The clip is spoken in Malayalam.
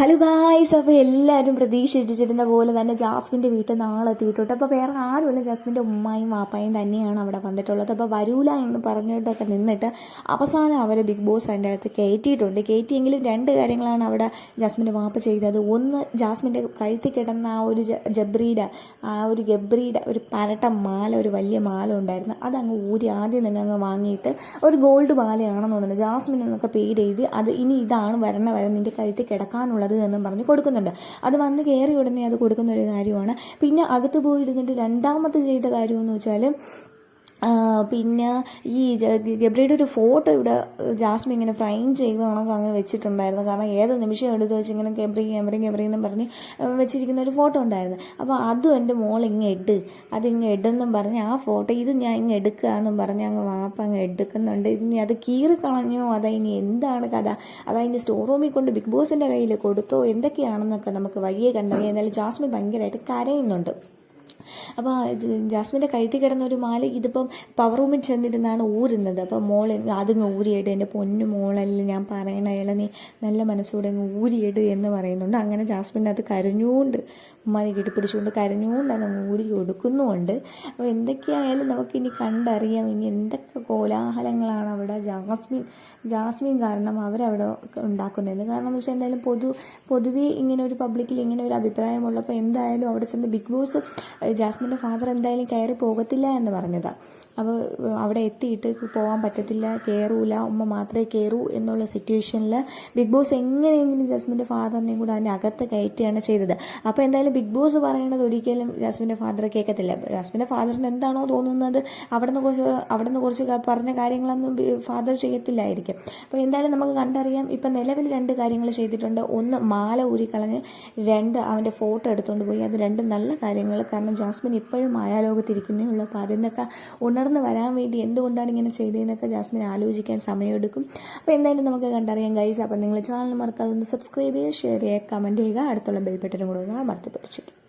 ഹലോ ഗായ്സ് അപ്പോൾ എല്ലാവരും പ്രതീക്ഷിച്ചിരുന്ന പോലെ തന്നെ ജാസ്മിന്റെ വീട്ടിൽ നാളെ എത്തിയിട്ടുണ്ട് അപ്പോൾ വേറെ ആരുമല്ല. ജാസ്മിന്റെ ഉമ്മായും വാപ്പായും തന്നെയാണ് അവിടെ വന്നിട്ടുള്ളത്. അപ്പോൾ വരൂല എന്ന് പറഞ്ഞിട്ടൊക്കെ നിന്നിട്ട് അവസാനം അവരെ ബിഗ് ബോസ് അതിന്റെ അകത്ത് കയറ്റിയിട്ടുണ്ട്. കയറ്റിയെങ്കിലും രണ്ട് കാര്യങ്ങളാണ് അവിടെ ജാസ്മിന്റെ വാപ്പ ചെയ്തത്. ഒന്ന് ജാസ്മിന്റെ കഴുത്തി കിടന്ന ആ ഒരു ജ- ആ ഒരു ഗബ്രിയുടെ ഒരു പരട്ട മാല ഒരു വലിയ മാല ഉണ്ടായിരുന്നു. അതങ്ങ് ഊരി ആദ്യം തന്നെ അങ്ങ് വാങ്ങിയിട്ട് ഒരു ഗോൾഡ് മാലയാണെന്ന് തോന്നുന്നു. ജാസ്മിൻ എന്നൊക്കെ പേര് എഴുതി അത് ഇനി ഇതാണ് വരണ വരെ നിന്റെ കഴുത്തിൽ കിടക്കാനുള്ളത്. എന്നും പറഞ്ഞ് കൊടുക്കുന്നുണ്ട്. അത് വന്ന് കയറി ഉടനെ അത് കൊടുക്കുന്ന ഒരു കാര്യമാണ്. പിന്നെ അകത്ത് പോയിരുന്നിട്ട് രണ്ടാമത്തെ ചെയ്ത കാര്യമെന്ന് വെച്ചാൽ പിന്നെ ഈ ഗബ്രിയുടെ ഒരു ഫോട്ടോ ഇവിടെ ജാസ്മി ഇങ്ങനെ ഫ്രെയിം ചെയ്ത് കണക്ക് അങ്ങനെ വെച്ചിട്ടുണ്ടായിരുന്നു. കാരണം ഏത് നിമിഷം എടുത്ത് വെച്ച് ഇങ്ങനെ ഗബ്രി ഗബ്രി ഗബ്രി എന്നും പറഞ്ഞ് വെച്ചിരിക്കുന്ന ഒരു ഫോട്ടോ ഉണ്ടായിരുന്നു. അപ്പോൾ അതും എന്റെ മോൾ ഇങ്ങ് എട് അത് ഇങ്ങ് എടുന്നും പറഞ്ഞ് ആ ഫോട്ടോ ഇത് ഞാൻ ഇങ്ങ് എടുക്കുക എന്നും പറഞ്ഞ് അങ്ങ് വാപ്പ അങ്ങ് എടുക്കുന്നുണ്ട്. ഇനി അത് കീറി കളഞ്ഞോ? അതായി എന്താണ് കഥ? അതാ ഇനി സ്റ്റോർ റൂമിൽ കൊണ്ട് ബിഗ് ബോസിന്റെ കയ്യിൽ കൊടുത്തോ? എന്തൊക്കെയാണെന്നൊക്കെ നമുക്ക് വഴിയെ കണ്ടറിയാം എന്നാലും ജാസ്മി ഭയങ്കരമായിട്ട് കരയുന്നുണ്ട്. അപ്പോൾ ജാസ്മിന്റെ കഴുത്തി കിടന്ന ഒരു മാല ഇതിപ്പം പവർ റൂമിൽ ചെന്നിരുന്നാണ് ഊരുന്നത്. അപ്പോൾ മോൾ അതിങ്ങ് ഊരിയിട് എന്റെ പൊന്നു മോളല്ല ഞാൻ പറയണ നീ നല്ല മനസ്സോടെ അങ്ങ് ഊരിയിട് എന്ന് പറയുന്നുണ്ട്. അങ്ങനെ ജാസ്മിൻ അത് കരഞ്ഞുകൊണ്ട് ഉമ്മാനെ കെട്ടിപ്പിടിച്ചുകൊണ്ട് കരഞ്ഞുകൊണ്ട് അത് ഊരി കൊടുക്കുന്നുമുണ്ട് അപ്പോൾ എന്തൊക്കെയായാലും നമുക്കിനി കണ്ടറിയാം. ഇനി എന്തൊക്കെ കോലാഹലങ്ങളാണ് അവിടെ ജാസ്മിൻ ജാസ്മിൻ കാരണം അവരവിടെ ഉണ്ടാക്കുന്നത്. കാരണം എന്ന് വെച്ചാൽ എന്തായാലും പൊതു പൊതുവേ ഇങ്ങനെ ഒരു പബ്ലിക്കിൽ ഇങ്ങനെ ഒരു അഭിപ്രായമുള്ളപ്പോൾ എന്തായാലും അവിടെ ചെന്ന് ബിഗ് ബോസ് ജാസ്മിന്റെ ഫാദർ എന്തായാലും കയറി പോകത്തില്ല എന്ന് പറഞ്ഞതാണ് അപ്പോൾ അവിടെ എത്തിയിട്ട് പോകാൻ പറ്റത്തില്ല കയറൂല ഉമ്മ മാത്രമേ കയറൂ എന്നുള്ള സിറ്റുവേഷനിൽ ബിഗ് ബോസ് എങ്ങനെയെങ്കിലും ജാസ്മിന്റെ ഫാദറിനെയും കൂടെ അതിന്റെ അകത്ത് കയറ്റുകയാണ് ചെയ്തത്. അപ്പോൾ എന്തായാലും ബിഗ് ബോസ് പറയുന്നത് ഒരിക്കലും ജാസ്മിന്റെ ഫാദർ കേൾക്കത്തില്ല ജാസ്മിന്റെ ഫാദറിന് എന്താണോ തോന്നുന്നത് അവിടെ നിന്ന് കുറച്ച് അവിടെ നിന്ന് കുറച്ച് പറഞ്ഞ കാര്യങ്ങളൊന്നും ഫാദർ ചെയ്യത്തില്ലായിരിക്കും. അപ്പോൾ എന്തായാലും നമുക്ക് കണ്ടറിയാം ഇപ്പം നിലവിൽ രണ്ട് കാര്യങ്ങൾ ചെയ്തിട്ടുണ്ട്. ഒന്ന് മാല ഊരിക്കളഞ്ഞ് രണ്ട് അവന്റെ ഫോട്ടോ എടുത്തുകൊണ്ട് പോയി. അത് രണ്ട് നല്ല കാര്യങ്ങൾ കാരണം ജാസ്മിൻ ഇപ്പോഴും മായാലോകത്തിരിക്കുന്നേ ഉള്ളൂ. അപ്പോൾ അതിന്നൊക്കെ ഉണർന്ന് വരാൻ വേണ്ടി എന്തുകൊണ്ടാണ് ഇങ്ങനെ ചെയ്തതെന്നൊക്കെ ജാസ്മിൻ ആലോചിക്കാൻ സമയമെടുക്കും. അപ്പോൾ എന്തായാലും നമുക്ക് കണ്ടറിയാം ഗൈസ് അപ്പോൾ നിങ്ങൾ ചാനൽ മറക്കാതെ ഒന്ന് സബ്സ്ക്രൈബ് ചെയ്യുക ഷെയർ ചെയ്യുക കമന്റ് ചെയ്യുക. അടുത്തുള്ള ബെൽബട്ടനും കൂടെ ഒന്ന് അമർത്തി പിടിച്ചിട്ട്